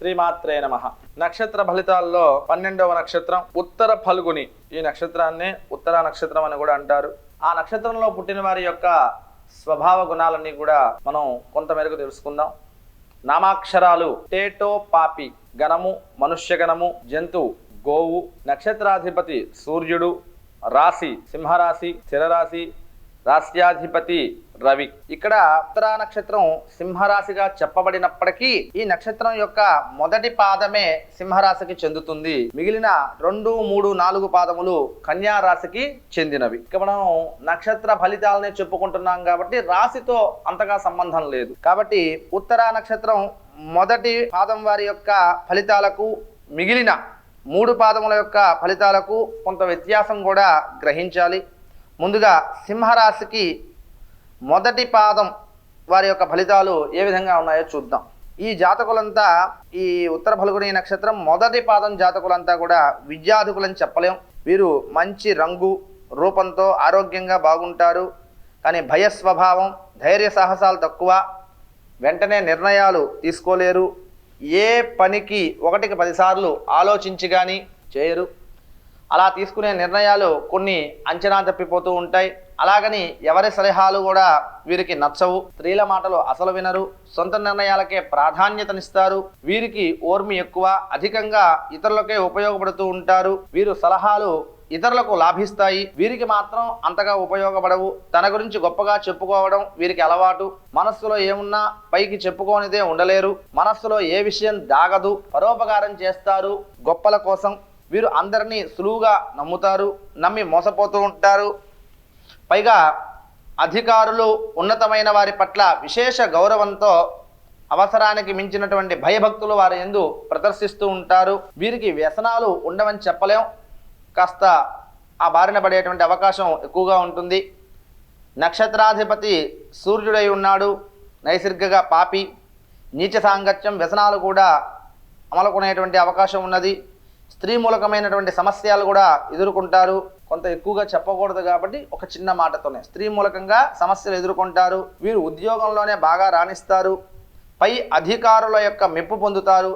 శ్రీమాత్రే నమ. నక్షత్ర ఫలితాల్లో పన్నెండవ నక్షత్రం ఉత్తర ఫల్గుని. ఈ నక్షత్రాన్ని ఉత్తర నక్షత్రం అని కూడా అంటారు. ఆ నక్షత్రంలో పుట్టిన వారి యొక్క స్వభావ గుణాలన్నీ కూడా మనం కొంత మేరకు తెలుసుకుందాం. నామాక్షరాలు టేటో పాపి గణము మనుష్య గణము జంతువు గోవు నక్షత్రాధిపతి సూర్యుడు రాశి సింహరాశి స్థిరరాశి రాశ్యాధిపతి రవి. ఇక్కడ ఉత్తరా నక్షత్రం సింహరాశిగా చెప్పబడినప్పటికీ ఈ నక్షత్రం యొక్క మొదటి పాదమే సింహరాశికి చెందుతుంది. మిగిలిన రెండు మూడు నాలుగు పాదములు కన్యా రాశికి చెందినవి. ఇక మనం నక్షత్ర ఫలితాలనే చెప్పుకుంటున్నాం కాబట్టి రాశితో అంతగా సంబంధం లేదు. కాబట్టి ఉత్తరా నక్షత్రం మొదటి పాదం వారి యొక్క ఫలితాలకు మిగిలిన మూడు పాదముల యొక్క ఫలితాలకు కొంత వ్యత్యాసం కూడా గ్రహించాలి. ముందుగా సింహరాశికి మొదటి పాదం వారి యొక్క ఫలితాలు ఏ విధంగా ఉన్నాయో చూద్దాం. ఈ జాతకులంతా ఈ ఉత్తర ఫల్గుని నక్షత్రం మొదటి పాదం జాతకులంతా కూడా విద్యాధికులని చెప్పలేం. వీరు మంచి రంగు రూపంతో ఆరోగ్యంగా బాగుంటారు. కానీ భయ స్వభావం ధైర్య సాహసాలు తక్కువ. వెంటనే నిర్ణయాలు తీసుకోలేరు. ఏ పనికి ఒకటికి పదిసార్లు ఆలోచించి కానీ చేయరు. అలా తీసుకునే నిర్ణయాలు కొన్ని అంచనా తప్పిపోతూ ఉంటాయి. అలాగని ఎవరి సలహాలు కూడా వీరికి నచ్చవు. స్త్రీల మాటలు అసలు వినరు. సొంత నిర్ణయాలకే ప్రాధాన్యతనిస్తారు. వీరికి ఓర్మి ఎక్కువ. అధికంగా ఇతరులకే ఉపయోగపడుతూ ఉంటారు. వీరు సలహాలు ఇతరులకు లాభిస్తాయి. వీరికి మాత్రం అంతగా ఉపయోగపడవు. తన గురించి గొప్పగా చెప్పుకోవడం వీరికి అలవాటు. మనస్సులో ఏమున్నా పైకి చెప్పుకోనిదే ఉండలేరు. మనస్సులో ఏ విషయం దాగదు. పరోపకారం చేస్తారు. గొప్పల కోసం వీరు అందరినీ సులువుగా నమ్ముతారు నమ్మి మోసపోతూ ఉంటారు. పైగా అధికారులు ఉన్నతమైన వారి పట్ల విశేష గౌరవంతో అవసరానికి మించినటువంటి భయభక్తులు వారి ఎందు ప్రదర్శిస్తూ ఉంటారు. వీరికి వ్యసనాలు ఉండవని చెప్పలేం. కాస్త ఆ బారిన పడేటువంటి అవకాశం ఎక్కువగా ఉంటుంది. నక్షత్రాధిపతి సూర్యుడై ఉన్నాడు. నైసర్గిక పాపి. నీచ సాంగత్యం వ్యసనాలు కూడా అమలుకునేటువంటి అవకాశం ఉన్నది. స్త్రీ మూలకమైనటువంటి సమస్యలు కూడా ఎదుర్కొంటారు. కొంత ఎక్కువగా చెప్పకూడదు కాబట్టి ఒక చిన్న మాటతోనే. స్త్రీ మూలకంగా సమస్యలు ఎదుర్కొంటారు. వీరు ఉద్యోగంలోనే బాగా రాణిస్తారు. పై అధికారుల యొక్క మెప్పు పొందుతారు.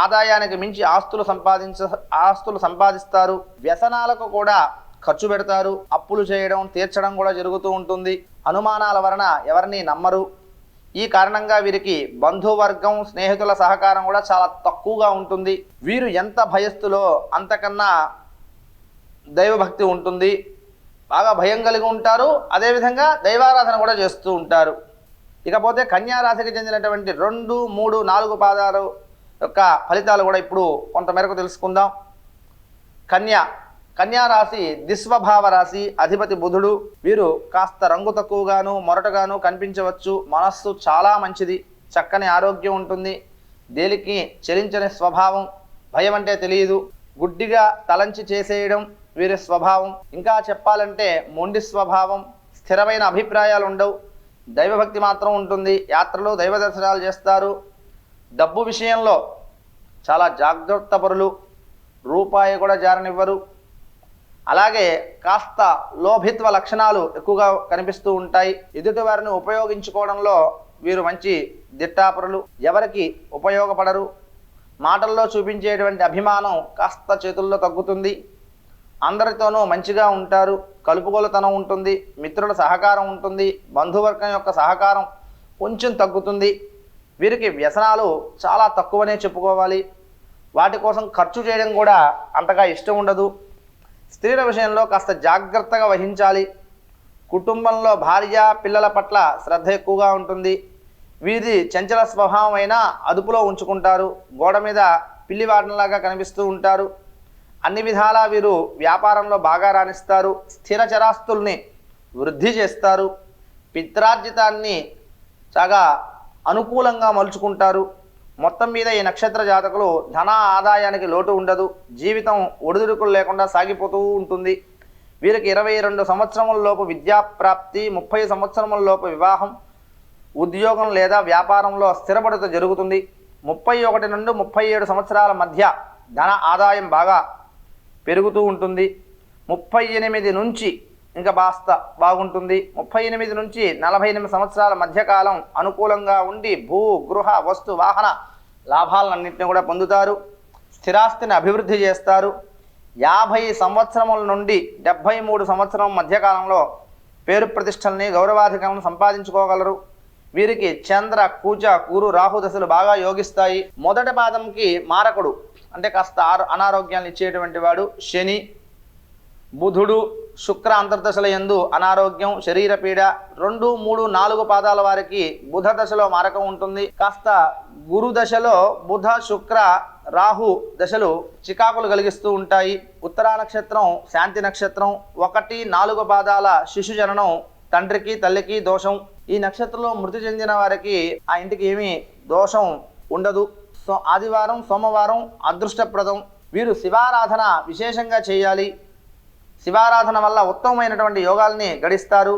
ఆదాయానికి మించి ఆస్తులు సంపాదించ ఆస్తులు సంపాదిస్తారు. వ్యసనాలకు కూడా ఖర్చు పెడతారు. అప్పులు చేయడం తీర్చడం కూడా జరుగుతూ ఉంటుంది. అనుమానాల వలన ఎవరిని నమ్మరు. ఈ కారణంగా వీరికి బంధువర్గం స్నేహితుల సహకారం కూడా చాలా తక్కువగా ఉంటుంది. వీరు ఎంత భయస్థులో అంతకన్నా దైవభక్తి ఉంటుంది. బాగా భయం కలిగి ఉంటారు. అదేవిధంగా దైవారాధన కూడా చేస్తూ ఉంటారు. ఇకపోతే కన్యారాశికి చెందినటువంటి రెండు మూడు నాలుగు పాదాలు యొక్క ఫలితాలు కూడా ఇప్పుడు కొంతమేరకు తెలుసుకుందాం. కన్యా కన్యా రాశి దిస్వభావ రాశి అధిపతి బుధుడు వీరు కాస్త రంగు తక్కువగాను మొరటగాను కనిపించవచ్చు. మనస్సు చాలా మంచిది. చక్కని ఆరోగ్యం ఉంటుంది. దేనికి చెలించని స్వభావం భయం అంటే తెలియదు. గుడ్డిగా తలంచి చేసేయడం వీరి స్వభావం. ఇంకా చెప్పాలంటే మొండి స్వభావం స్థిరమైన అభిప్రాయాలు ఉండవు. దైవభక్తి మాత్రం ఉంటుంది. యాత్రలు దైవ దర్శనాలు చేస్తారు. డబ్బు విషయంలో చాలా జాగ్రత్త పరులు. రూపాయి కూడా జారనివ్వరు. అలాగే కాస్త లోభిత్వ లక్షణాలు ఎక్కువగా కనిపిస్తూ ఉంటాయి. ఎదుటి వారిని ఉపయోగించుకోవడంలో వీరు మంచి దిట్టాపరులు. ఎవరికి ఉపయోగపడరు. మాటల్లో చూపించేటువంటి అభిమానం కాస్త చేతుల్లో తగ్గుతుంది. అందరితోనూ మంచిగా ఉంటారు. కలుపుగోలుతనం ఉంటుంది. మిత్రుల సహకారం ఉంటుంది. బంధువర్గం యొక్క సహకారం కొంచెం తగ్గుతుంది. వీరికి వ్యసనాలు చాలా తక్కువనే చెప్పుకోవాలి. వాటి కోసం ఖర్చు చేయడం కూడా అంతగా ఇష్టం ఉండదు. స్త్రీల విషయంలో కాస్త జాగ్రత్తగా వహించాలి. కుటుంబంలో భార్య పిల్లల పట్ల శ్రద్ధ ఎక్కువగా ఉంటుంది. వీరి చంచల స్వభావం అయినా అదుపులో ఉంచుకుంటారు. గోడ మీద పిల్లివాడనలాగా కనిపిస్తూ ఉంటారు. అన్ని విధాలా వీరు వ్యాపారంలో బాగా రాణిస్తారు. స్థిర చరాస్తుల్ని వృద్ధి చేస్తారు. పిత్రార్జితాన్ని చాలా అనుకూలంగా మలుచుకుంటారు. మొత్తం మీద ఈ నక్షత్ర జాతకులు ధన ఆదాయానికి లోటు ఉండదు. జీవితం ఒడిదుడుకులు లేకుండా సాగిపోతూ ఉంటుంది. వీరికి ఇరవై రెండు సంవత్సరముల లోపు విద్యాప్రాప్తి ముప్పై సంవత్సరముల లోపు వివాహం ఉద్యోగం లేదా వ్యాపారంలో స్థిరపడుత జరుగుతుంది. ముప్పై ఒకటి నుండి ముప్పై ఏడు సంవత్సరాల మధ్య ధన ఆదాయం బాగా పెరుగుతూ ఉంటుంది. ముప్పై ఎనిమిది నుంచి ఇంకా బాస్త బాగుంటుంది. ముప్పై ఎనిమిది నుంచి నలభై ఎనిమిది సంవత్సరాల మధ్యకాలం అనుకూలంగా ఉండి భూ గృహ వస్తు వాహన లాభాలన్నింటినీ కూడా పొందుతారు. స్థిరాస్తిని అభివృద్ధి చేస్తారు. యాభై సంవత్సరముల నుండి డెబ్భై మూడు సంవత్సరం మధ్యకాలంలో పేరు ప్రతిష్టల్ని గౌరవాధికారం సంపాదించుకోగలరు. వీరికి చంద్ర కూచ కూరు రాహు దశలు బాగా యోగిస్తాయి. మొదటి పాదంకి మారకుడు అంటే కాస్త అనారోగ్యాన్ని ఇచ్చేటువంటి వాడు శని. బుధుడు శుక్ర అంతర్దశల యందు అనారోగ్యం శరీర పీడ రెండు మూడు నాలుగు పాదాల వారికి బుధ దశలో మారకం ఉంటుంది. కాస్త గురు దశలో బుధ శుక్ర రాహు దశలు చికాకులు కలిగిస్తూ ఉంటాయి. ఉత్తరా నక్షత్రం శాంతి నక్షత్రం ఒకటి నాలుగు పాదాల శిశు జననం తండ్రికి తల్లికి దోషం. ఈ నక్షత్రంలో మృతి చెందిన వారికి ఆ ఇంటికి ఏమీ దోషం ఉండదు. సో ఆదివారం సోమవారం అదృష్టప్రదం. వీరు శివారాధన విశేషంగా చేయాలి. శివారాధన వల్ల ఉత్తమమైనటువంటి యోగాల్ని గడిస్తారు.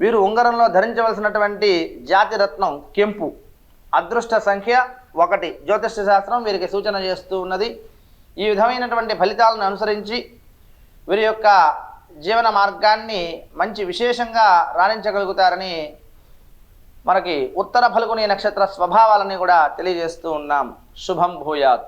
వీరు ఉంగరంలో ధరించవలసినటువంటి జాతిరత్నం కెంపు. అదృష్ట సంఖ్య ఒకటి. జ్యోతిష్య శాస్త్రం వీరికి సూచన చేస్తూ ఉన్నది. ఈ విధమైనటువంటి ఫలితాలను అనుసరించి వీరి యొక్క జీవన మార్గాన్ని మంచి విశేషంగా రాణించగలుగుతారని మనకి ఉత్తర ఫల్గుని నక్షత్ర స్వభావాలని కూడా తెలియజేస్తూ ఉన్నాం. శుభం భూయాత్.